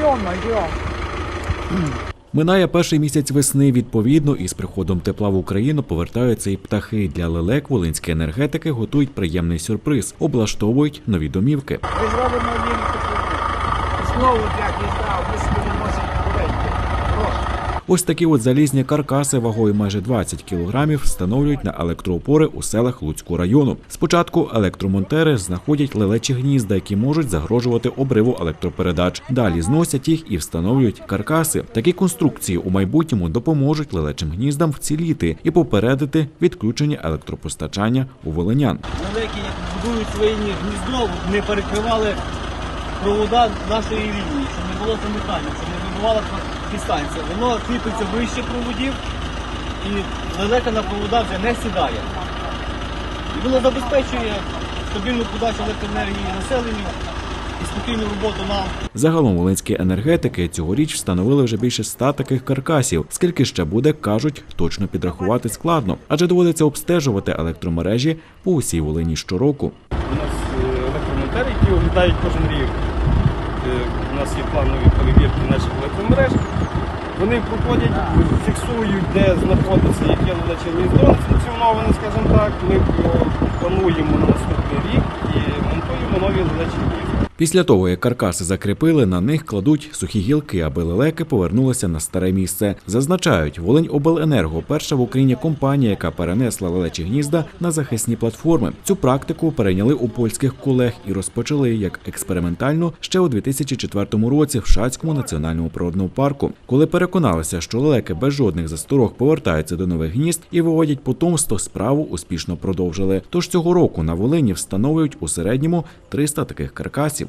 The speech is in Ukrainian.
ё-моё. Минає перший місяць весни. Відповідно, із приходом тепла в Україну повертаються і птахи. Для лелек волинські енергетики готують приємний сюрприз, облаштовують нові домівки. Ми зробимо їм знову для гнізда, Ось такі от залізні каркаси вагою майже 20 кілограмів встановлюють на електроопори у селах Луцького району. Спочатку електромонтери знаходять лелечі гнізда, які можуть загрожувати обриву електропередач. Далі зносять їх і встановлюють каркаси. Такі конструкції у майбутньому допоможуть лелечим гніздам вціліти і попередити відключення електропостачання у волинян. Як будують своє гніздо, не перекривали провода нашої лінії, щоб не було замикання, не підстанція. Воно кріпиться вище проводів і лелека на провода вже не сідає. І воно забезпечує стабільну подачу електроенергії населенню і спокійну роботу нам. Загалом волинські енергетики цьогоріч встановили вже більше ста таких каркасів. Скільки ще буде, кажуть, точно підрахувати складно, адже доводиться обстежувати електромережі по усій Волині щороку. У нас е, електромонтери, які оглядають кожен рік. Е, У нас є планові перевірки наших електромереж. Вони проходять, фіксують, де знаходиться яке ледаче гніздо несанкціоноване, скажімо так. Ми плануємо на наступний рік і монтуємо нові ледачі гнізда. Після того, як каркаси закріпили, на них кладуть сухі гілки, аби лелеки повернулися на старе місце. Зазначають, Волинь Обленерго перша в Україні компанія, яка перенесла лелечі гнізда на захисні платформи. Цю практику перейняли у польських колег і розпочали як експериментально ще у 2004 році в Шацькому національному природному парку. Коли переконалися, що лелеки без жодних засторог повертаються до нових гнізд і виводять потомство, справу успішно продовжили. Тож цього року на Волині встановлюють у середньому 300 таких каркасів.